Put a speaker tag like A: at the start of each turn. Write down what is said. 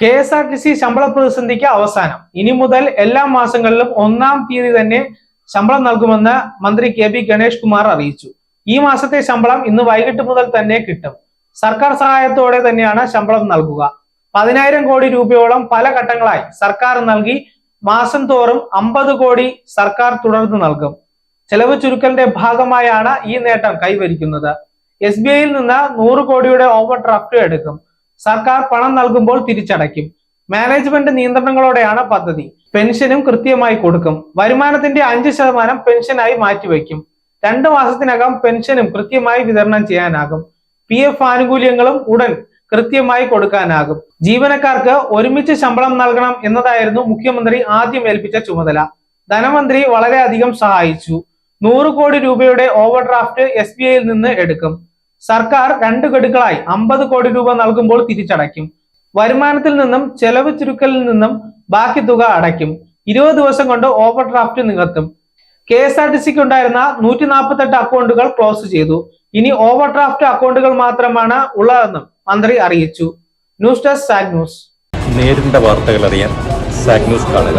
A: K S R T C ശമ്പള പ്രതിസന്ധിക്ക് അവസാനം. ഇനി മുതൽ എല്ലാ മാസങ്ങളിലും ഒന്നാം തീയതി തന്നെ ശമ്പളം നൽകുമെന്ന് മന്ത്രി കെ പി ഗണേഷ് കുമാർ അറിയിച്ചു. ഈ മാസത്തെ ശമ്പളം ഇന്ന് വൈകിട്ട് മുതൽ തന്നെ കിട്ടും. സർക്കാർ സഹായത്തോടെ തന്നെയാണ് ശമ്പളം നൽകുക. പതിനായിരം കോടി രൂപയോളം പല ഘട്ടങ്ങളായി സർക്കാർ നൽകി. മാസം തോറും അമ്പത് കോടി സർക്കാർ തുടർന്ന് നൽകും. ചെലവ് ചുരുക്കലിന്റെ ഭാഗമായാണ് ഈ നേട്ടം കൈവരിക്കുന്നത്. എസ് ബി ഐയിൽ നിന്ന് നൂറ് കോടിയുടെ ഓവർ ഡ്രാഫ്റ്റ് എടുക്കും. സർക്കാർ പണം നൽകുമ്പോൾ തിരിച്ചടയ്ക്കും. മാനേജ്മെന്റ് നിയന്ത്രണങ്ങളോടെയാണ് പദ്ധതി. പെൻഷനും കൃത്യമായി കൊടുക്കും. വരുമാനത്തിന്റെ അഞ്ച് ശതമാനം പെൻഷനായി മാറ്റിവെക്കും. രണ്ടു മാസത്തിനകം പെൻഷനും കൃത്യമായി വിതരണം ചെയ്യാനാകും. പി എഫ് ആനുകൂല്യങ്ങളും ഉടൻ കൃത്യമായി കൊടുക്കാനാകും. ജീവനക്കാർക്ക് ഒരുമിച്ച് ശമ്പളം നൽകണം എന്നതായിരുന്നു മുഖ്യമന്ത്രി ആദ്യം ഏൽപ്പിച്ച ചുമതല. ധനമന്ത്രി വളരെയധികം സഹായിച്ചു. നൂറ് കോടി രൂപയുടെ ഓവർഡ്രാഫ്റ്റ് എസ് ബി ഐയിൽ നിന്ന് എടുക്കും. സർക്കാർ രണ്ട് ഗഡുക്കളായി അമ്പത് കോടി രൂപ നൽകുമ്പോൾ തിരിച്ചടയ്ക്കും. വരുമാനത്തിൽ നിന്നും ചെലവ് ചുരുക്കലിൽ നിന്നും ബാക്കി തുക അടയ്ക്കും. ഇരുപത് ദിവസം കൊണ്ട് ഓവർ ഡ്രാഫ്റ്റ് നികത്തും. കെ എസ് ആർ ടി സിക്ക് ഉണ്ടായിരുന്ന നൂറ്റി നാൽപ്പത്തെട്ട് അക്കൗണ്ടുകൾ ക്ലോസ് ചെയ്തു. ഇനി ഓവർ ഡ്രാഫ്റ്റ് അക്കൗണ്ടുകൾ മാത്രമാണ് ഉള്ളതെന്നും മന്ത്രി അറിയിച്ചു. ന്യൂസ് ഡെസ്ക് സാഗ് ന്യൂസ്.
B: നേരിന്റെ വാർത്തകൾ അറിയാൻ സാഗ് ന്യൂസ് കാണുക.